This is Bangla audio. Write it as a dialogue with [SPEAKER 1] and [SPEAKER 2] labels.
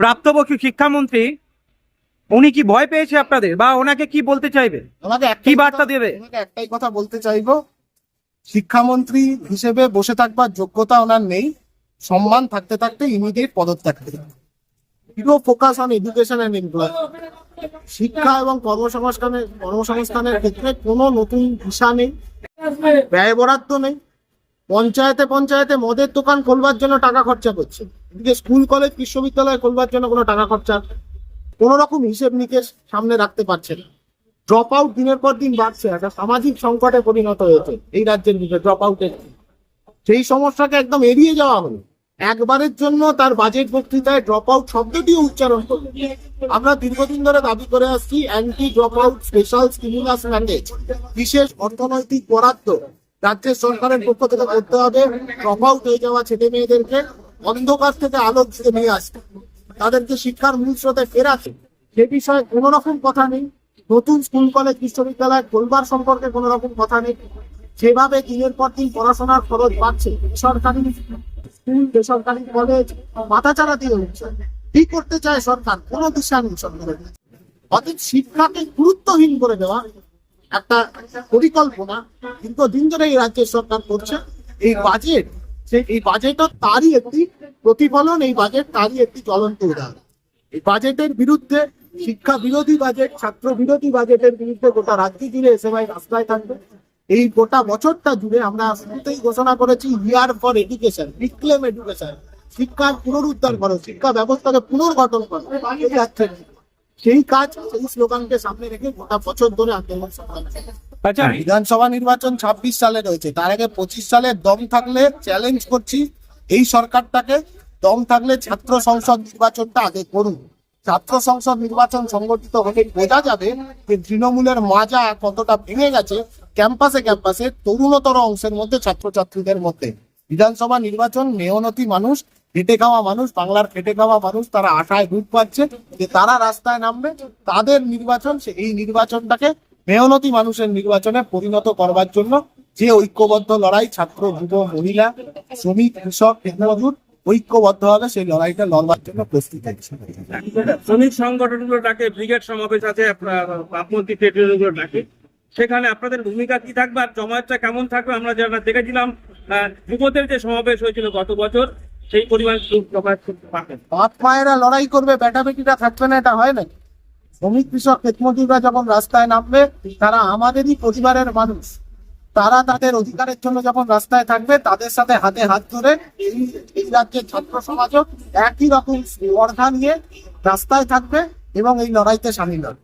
[SPEAKER 1] প্রাপ্তবয়স্ক শিক্ষামন্ত্রী উনি কি ভয় পেয়েছে আপনাদের? বা ওনাকে কি বলতে চাইবে? কি বার্তা দেবে?
[SPEAKER 2] একটাই কথা বলতে চাইব শিক্ষামন্ত্রী হিসেবে বসে থাকবার যোগ্যতা ওনার নেই। সম্মান থাকতে থাকতে ইমিডিয়েট পদত্যাগ পুরো focus on education and employ শিক্ষা এবং কর্মসংস্থানের কর্মসংস্থানের ক্ষেত্রে কোনো নতুন ভিসা নেই। ব্যয় বরাদ্দ নেই। পঞ্চায়েতে পঞ্চায়েতে মদের দোকান খোলবার জন্য টাকা খরচা করছে। এদিকে স্কুল, কলেজ, বিশ্ববিদ্যালয় খোলবার জন্য কোনো টাকা খরচা কোনো রকম হিসেব নিকেশ সামনে রাখতে পারছে না। ড্রপ আউট দিনের পর দিন বাড়ছে, একটা সামাজিক সংকটে পরিণত হয়েছে এই রাজ্যের দিকে ড্রপ আউটের সেই সমস্যাকে একদম এড়িয়ে যাওয়া হলো। একবারের জন্য তার বাজেট বক্তৃতায় ড্রপ আউট শব্দটিও উচ্চারণ করল আমরা দীর্ঘদিন ধরে দাবি করে আসছি anti drop out special stimulus package বিশেষ অর্থনৈতিক বরাদ্দ রাজ্যের সরকারের পক্ষ থেকে করতে হবে ড্রপ আউট হয়ে যাওয়া ছেলে মেয়েদেরকে অন্ধকার থেকে আলোর দিকে নিয়ে আসতে। তাদেরকে শিক্ষার মূল স্রোতে ফেরাতে। সে বিষয়ে কোনো রকম কথা নেই। নতুন স্কুল, কলেজ, বিশ্ববিদ্যালয় খোলবার সম্পর্কে কোনো রকম কথা নেই। যেভাবে দিনের পর দিন পড়াশোনার খরচ বাড়ছে। সরকারি স্কুল, বেসরকারি কলেজ মাথাচাড়া দিয়ে উঠছে। কি করতে চায় সরকার? কোনো দিশা নেই সরকারের। অতএব শিক্ষাকে গুরুত্বহীন করে দেওয়া একটা পরিকল্পনা কিন্তু দিন ধরে এই রাজ্যের সরকার করছে। এই বাজেট এই বাজেটও তারই একটি প্রতিফলন, এই বাজেট তারই একটি জ্বলন্ত উদাহরণ। এই বাজেটের বিরুদ্ধে শিক্ষা বিরোধী বাজেট ছাত্র বিরোধী বাজেটের বিরুদ্ধে গোটা রাজ্য জুড়ে এসএমআই রাস্তায় থাকবে। এই গোটা বছরটা জুড়ে আমরা শুরুতেই ঘোষণা করেছি year for education reclaim education শিক্ষার পুনরুদ্ধার করো, শিক্ষা ব্যবস্থাকে পুনর্গঠন করো। সেই কাজ সেই স্লোগানকে সামনে রেখে গোটা বছর ধরে আন্দোলন
[SPEAKER 1] আচ্ছা
[SPEAKER 2] বিধানসভা নির্বাচন ছাব্বিশ সালে রয়েছে। তার আগে পঁচিশ সালে দম থাকলে চ্যালেঞ্জ করছি। এই সরকারটাকে দম থাকলে ছাত্র সংসদ নির্বাচনটা আগে করুন। ছাত্র সংসদ নির্বাচন সংগঠিত হলে বোঝা যাবে যে তৃণমূলের মাজা কতটা ভেঙে গেছে ক্যাম্পাসে ক্যাম্পাসে তরুণতর অংশের মধ্যে ছাত্রছাত্রীদের মধ্যে। বিধানসভা নির্বাচন মেহনতি মানুষ খেটে খাওয়া মানুষ, বাংলার খেটে খাওয়া মানুষ, তারা আশায় ডুব পাচ্ছে যে তারা রাস্তায় নামবে, তাদের নির্বাচন, সে- এই নির্বাচনটাকে মেহনতি মানুষের নির্বাচনে পরিণত করবার জন্য যে ঐক্যবদ্ধ লড়াই, ছাত্র, যুব, মহিলা, শ্রমিক, কৃষক মজুর ঐক্যবদ্ধ হবে, সেই লড়াইটা লড়বার জন্য প্রস্তুত
[SPEAKER 1] শ্রমিক সংগঠনগুলো ডাকে ব্রিগেড সমাবেশ আছে বামপন্থী ট্রেডগুলো ডাকে সেখানে আপনাদের ভূমিকা কি থাকবে আর জমায়েতটা কেমন থাকবে আমরা যারা দেখেছিলাম যুবদের যে সমাবেশ হয়েছিল গত বছর সেই পরিমাণ লোক জমায়েত করতে পারবেন।
[SPEAKER 2] বাপ মায়েরা লড়াই করবে বেটা বেটিরা থাকবে না, এটা হয় না শ্রমিক কৃষক ক্ষেতমজুররা যখন রাস্তায় নামবে, তারা আমাদেরই পরিবারের মানুষ। তারা তাদের অধিকারের জন্য যখন রাস্তায় থাকবে, তাদের সাথে হাতে হাত ধরে এই রাজ্যের ছাত্র সমাজও একই রকম স্পর্ধা নিয়ে রাস্তায় থাকবে এবং এই লড়াইতে সামিল হবে।